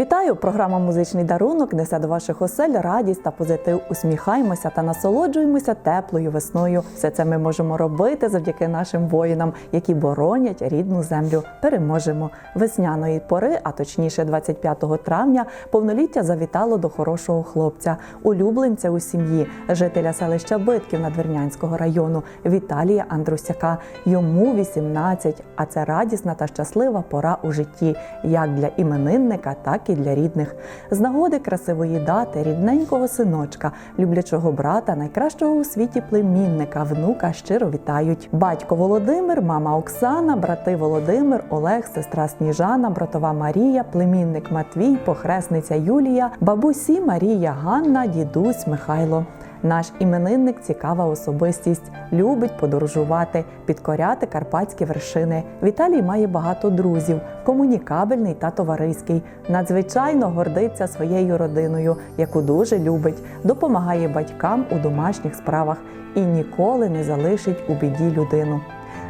Вітаю! Програма Музичний дарунок несе до ваших осель радість та позитив. Усміхаємося та насолоджуємося теплою весною. Все це ми можемо робити завдяки нашим воїнам, які боронять рідну землю. Переможемо весняної пори, а точніше, 25 травня, повноліття завітало до хорошого хлопця, улюбленця у сім'ї, жителя селища Битків Надвірнянського району Віталія Андрусяка. Йому 18, а це радісна та щаслива пора у житті, як для іменинника, так і для рідних. З нагоди красивої дати, рідненького синочка, люблячого брата, найкращого у світі племінника, внука щиро вітають. Батько Володимир, мама Оксана, брати Володимир, Олег, сестра Сніжана, братова Марія, племінник Матвій, похресниця Юлія, бабусі Марія Ганна, дідусь Михайло. Наш іменинник цікава особистість, любить подорожувати, підкоряти карпатські вершини. Віталій має багато друзів, комунікабельний та товариський. Надзвичайно гордиться своєю родиною, яку дуже любить, допомагає батькам у домашніх справах і ніколи не залишить у біді людину.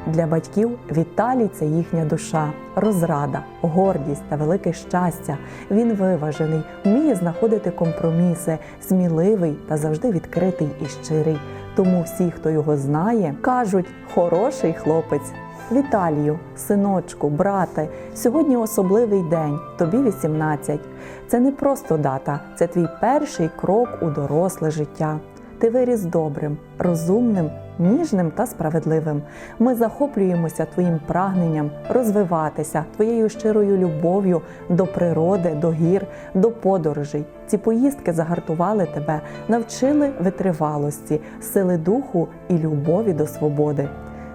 Для батьків Віталій це їхня душа, розрада, гордість та велике щастя. Він виважений, вміє знаходити компроміси, сміливий та завжди відкритий і щирий. Тому всі, хто його знає, кажуть хороший хлопець. Віталію, синочку, брате, сьогодні особливий день, тобі 18. Це не просто дата, це твій перший крок у доросле життя. Ти виріс добрим, розумним, ніжним та справедливим. Ми захоплюємося твоїм прагненням розвиватися, твоєю щирою любов'ю до природи, до гір, до подорожей. Ці поїздки загартували тебе, навчили витривалості, сили духу і любові до свободи.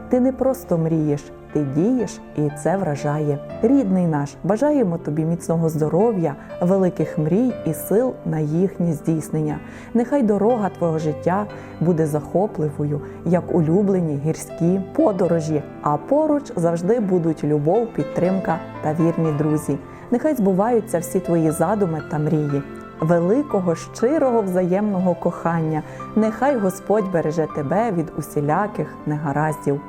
Ти не просто мрієш, ти дієш, і це вражає. Рідний наш, бажаємо тобі міцного здоров'я, великих мрій і сил на їхнє здійснення. Нехай дорога твого життя буде захопливою, як улюблені гірські подорожі, а поруч завжди будуть любов, підтримка та вірні друзі. Нехай збуваються всі твої задуми та мрії. Великого, щирого взаємного кохання, нехай Господь береже тебе від усіляких негараздів.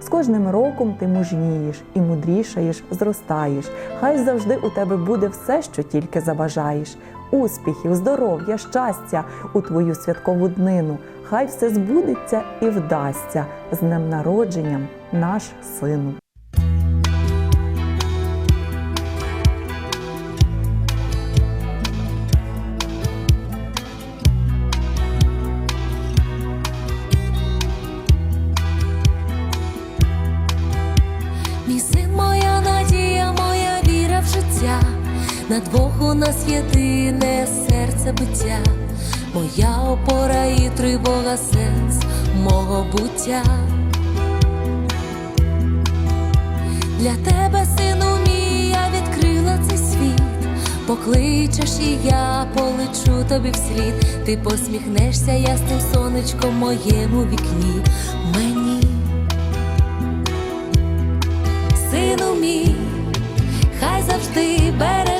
З кожним роком ти мужнієш і мудрішаєш, зростаєш. Хай завжди у тебе буде все, що тільки забажаєш. Успіхів, здоров'я, щастя у твою святкову днину. Хай все збудеться і вдасться з днем народженням, наш сину. На двох у нас єдине серце биття, моя опора і тривога сенс мого буття. Для тебе, сину мій, я відкрила цей світ. Покличеш, і я полечу тобі вслід. Ти посміхнешся ясним сонечком моєму вікні. Мені сину мій, хай завжди береже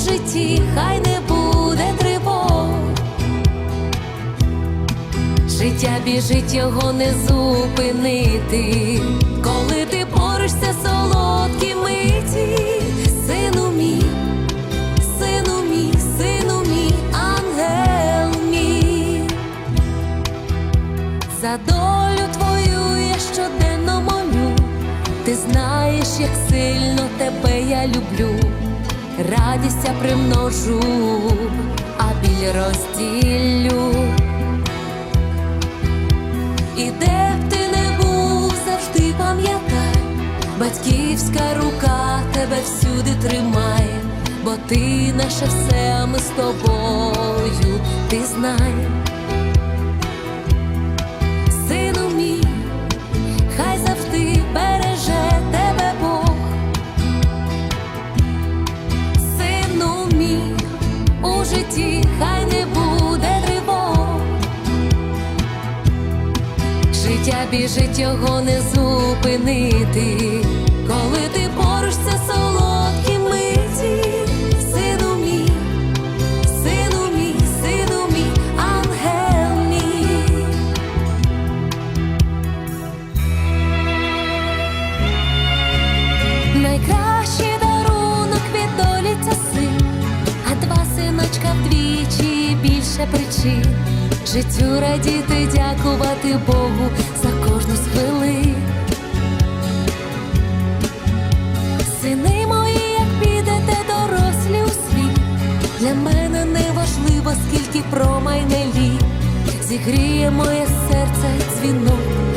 житті хай не буде тривог. Життя біжить, його не зупинити, коли ти порушся солодкі миті, сину мій, сину мій, сину мій, ангел мій. За долю твою я щоденно молю, ти знаєш, як сильно тебе я люблю, радість я примножу, а біль розділю. І де б ти не був, завжди пам'ятай, батьківська рука тебе всюди тримає, бо ти наше все, а ми з тобою, ти знай. біжить його не зупинити, коли ти поруч це солодкі миті, сину мій, сину мій, сину мій, ангел мій. Найкращий дарунок від долі син, а два синочка вдвічі більше причин життю радіти, дякувати Богу за кожну з хвилин. Сини мої, як підете, дорослі у світ, для мене не важливо, скільки промайне лі зігріє моє серце дзвінок.